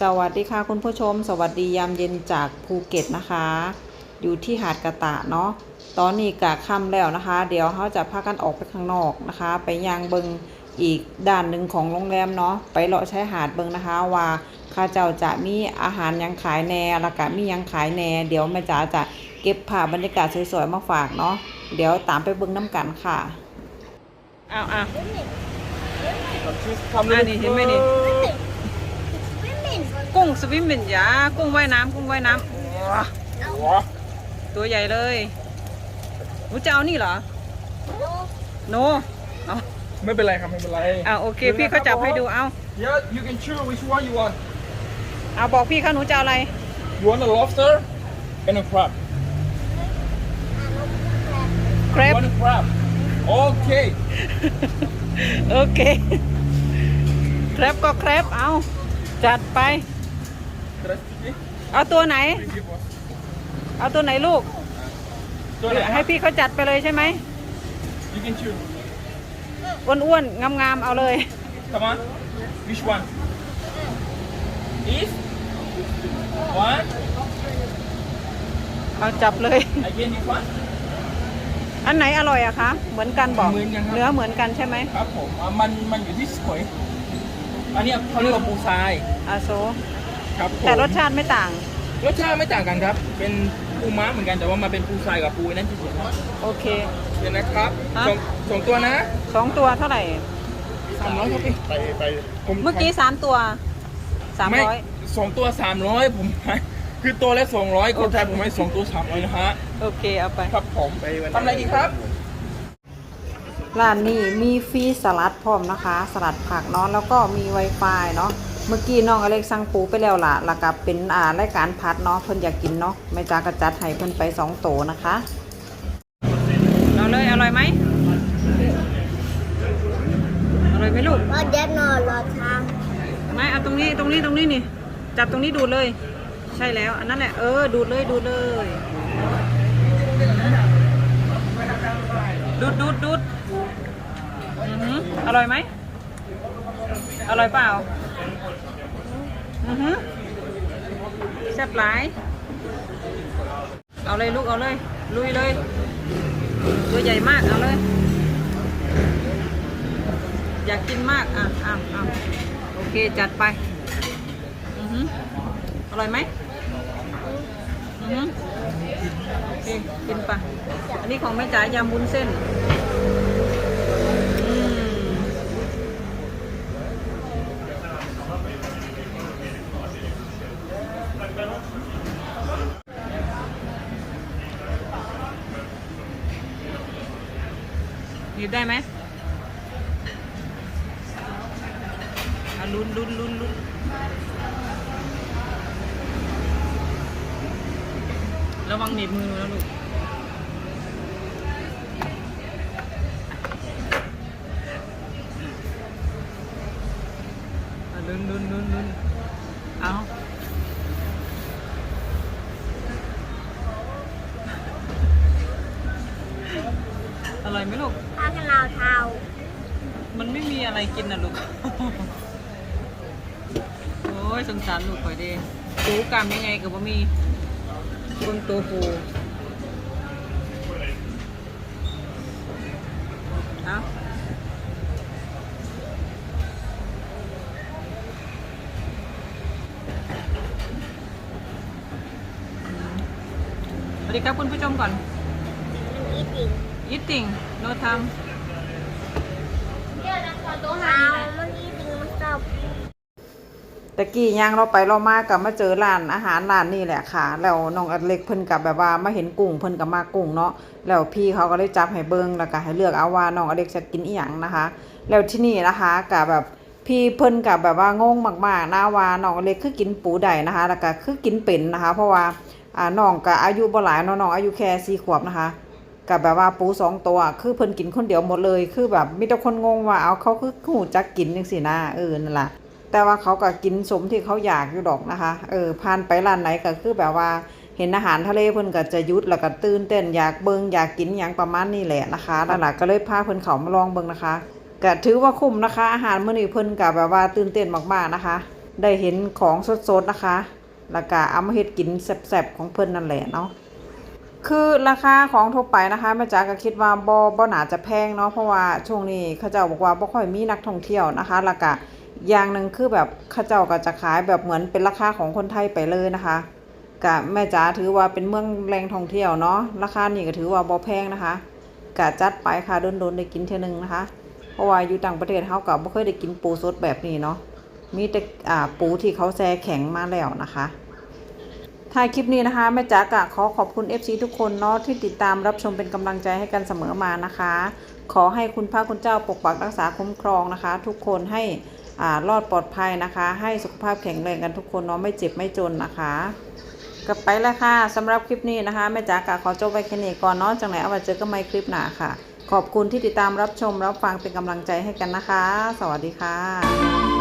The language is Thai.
สวัสดีค่ะคุณผู้ชม สวัสดียามเย็นจากภูเก็ตนะคะ อยู่ที่หาดกระตะเนาะตอนนี้กะค่ำแล้วนะคะ เดี๋ยวเขาจะพากันออกไปข้างนอกนะคะ ไปยังเบิงอีกด้านหนึ่งของโรงแรมเนาะไปเลาะชายหาดเบิงนะคะ ว่าข้าเจ้าจะมีอาหารหยังขายแหน่แล้วก็มีหยังขายแหน่ เดี๋ยวแม่จ๋าจะเก็บภาพบรรยากาศสวยๆมาฝากเนาะเดี๋ยวตามไปเบิงน้ำกันค่ะอ้าวอ้าวทำเลยอันนี้เห็นไหมนี่ กุ้งสวิมมินยากุ้งว่ายน้ำกุ้งว่ายน้ำว้าหัวตัวใหญ่เลยหนูจะเอานี่เหรอ โนเอาไม่เป็นไรครับไม่เป็นไรเอาโอเค พี่เขาจับให้ดูเอา Yeah you can choose which one you want เอาบอกพี่เขาหนูจะเอาอะไร you want a lobster and a crab เคร you ป want a crab okay โอเคเครปก็เครปเอา จัดไป Terus เอาตัวไหน ini bos เอาตัวไหนลูก ตัวไหนให้พี่เขาจัดไปเลยใช่ไหม you can choose อ้วนๆ งามๆ เอาเลย come on which one this one เอาจับเลย again this one อันไหนอร่อยอะคะ เหมือนกันบอก เหมือนกันครับ เนื้อเหมือนกันใช่ไหม ครับผมอะมันมันอยู่ที่สวย อันเนี้ยเขาเรียกว่าปูทรายอาโซ ครับผมแต่รสชาติไม่ต่าง รสชาติไม่ต่างกันครับ เป็นปูม้าเหมือนกันแต่ว่ามาเป็นปูทรายกับปูนั่นที่สุดครับโอเค เดี๋ยวนะครับฮะ สองสองตัวนะสองตัวเท่าไหร่ สามร้อยครับพี่ไปไปผมเมื่อกี้สามตัวสามไม่ร้อย สองตัวสามร้อยผมให้คือตัวละสองร้อยคนไทยผมให้สองตัวสามร้อยนะฮะโอเคเอาไป ครับผมทำอะไรดีครับ ร้านนี้มีฟรีสลัดพร้อมนะคะ สลัดผักเนาะแล้วก็มี Wi-Fi เนาะเมื่อกี้น้องอเล็กสั่งปูไปแล้วล่ะแล้วก็เป็นอ่ารายการพัดเนาะเพิ่นอยากกินเนาะแม่จากระจัดให้เพิ่นไปสองโตนะคะเอาเลยอร่อยไหมอร่อยไหมลูกรอเดี๋ยวนอนรอทางไม่เอาตรงนี้ตรงนี้ตรงนี้นี่ จับตรงนี้ดูดเลย ใช่แล้ว อันนั้นแหละเออดูดเลยดูดเลยดูดดูดดูดอือ หืออร่อยไหม อร่อยเปล่า อือหือแซ่บหลาย เอาเลยลูกเอาเลย ลุยเลย ตัวใหญ่มากเอาเลย อยากกินมากอะอะอะโอเคจัดไป อือหืออร่อยไหมอือหือโอเคกินไปอันนี้ของแม่จ๋ายำวุ้นเส้น ยิบได้ไหมอะลุ้นลุ้นลุ้นลุ้นระวังหนีบมือนะลูกลุ้นลุ้นลุ้นลุ้น อร่อยไหมลูกพากันลาวเทามันไม่มีอะไรกินนะลูก โอ้ยสงสารลูกข่อยเด้ปูกรามยังไงก็บ่มีเบิ่งตัวปูเอาสวัสดีครับคุณผู้ชมก่อน อีปิง eating no time เอามันอีปิงมันชอบตะกี้ย่างเราไปเรามากับมาเจอร้านอาหารร้านนี่แหละค่ะ แล้วน้องอเล็กเพิ่นกับแบบว่ามาเห็นกุ้งเพิ่นกับมากุ้งเนาะแล้วพี่เขาก็เลยจับให้เบิงแล้วก็ให้เลือกเอาว่าน้องอเล็กจะกินอีหยังนะคะ แล้วที่นี่นะคะกับแบบพี่เพิ่นกับแบบว่างงมากๆนะว่าน้องอเล็กคือกินปูใดนะคะ แล้วก็คือกินเป็นนะคะ เพราะว่าอ่าน้องก็อายุบ่หลายเนาะน้องอายุแค่สี่ขวบนะคะ กับแบบว่าปูสองตัว คือเพิ่นกินคนเดียวหมดเลย คือแบบมีแต่คนงงว่าเอาเขาคือหูจักกินจังซี่นะเออนั่นแหละแต่ว่าเขาก็กินสมที่เขาอยากอยู่ดอกนะคะเออผ่านไปร้านไหนก็คือแบบว่าเห็นอาหารทะเลเพิ่นก็จะยุดแล้วก็ตื่นเต้นอยากเบิงอยากกินอย่างประมาณนี้แหละนะคะนั่นแหละก็เลยพาเพิ่นเขามาลองเบิงนะคะก็ถือว่าคุ้มนะคะ อาหารมื้อนี้เพิ่นก็แบบว่าตื่นเต้นมากๆนะคะ ได้เห็นของสดๆนะคะ แล้วก็เอามาเฮ็ดกินแซ่บๆของเพิ่นนั่นแหละเนาะ คือราคาของทั่วไปนะคะแม่จ๋าก็คิดว่าบ่บ่น่าจะแพงเนาะเพราะว่าช่วงนี้เขาเจ้าบอกว่าบ่ค่อยมีนักท่องเที่ยวนะคะแล้วก็อย่างหนึ่งคือแบบเขาเจ้าก็จะขายแบบเหมือนเป็นราคาของคนไทยไปเลยนะคะก็แม่จ๋าถือว่าเป็นเมืองแหล่งท่องเที่ยวเนาะราคานี่ก็ถือว่าบ่แพงนะคะก็จัดไปค่ะโดนๆได้กินเทื่อนึงนะคะ เพราะว่าอยู่ต่างประเทศเฮาก็บ่เคยได้กินปูสดแบบนี้เนาะมีแต่อ่าปูที่เขาแช่แข็งมาแล้วนะคะ ท้ายคลิปนี้นะคะแม่จ๋ากะขอขอบคุณ FC ทุกคนเนาะที่ติดตามรับชมเป็นกำลังใจให้กันเสมอมานะคะ ขอให้คุณพระคุณเจ้าปกปักรักษาคุ้มครองนะคะ ทุกคนให้อ่ารอดปลอดภัยนะคะ ให้สุขภาพแข็งแรงกันทุกคนเนาะไม่เจ็บไม่จนนะคะกลับไปแล้วค่ะสำหรับคลิปนี้นะคะแม่จ๋ากะขอจบไว้แค่นี้ก่อนเนาะจังไหนเอาไว้เจอกันใหม่คลิปหน้าค่ะ ขอบคุณที่ติดตามรับชมรับฟังเป็นกำลังใจให้กันนะคะ สวัสดีค่ะ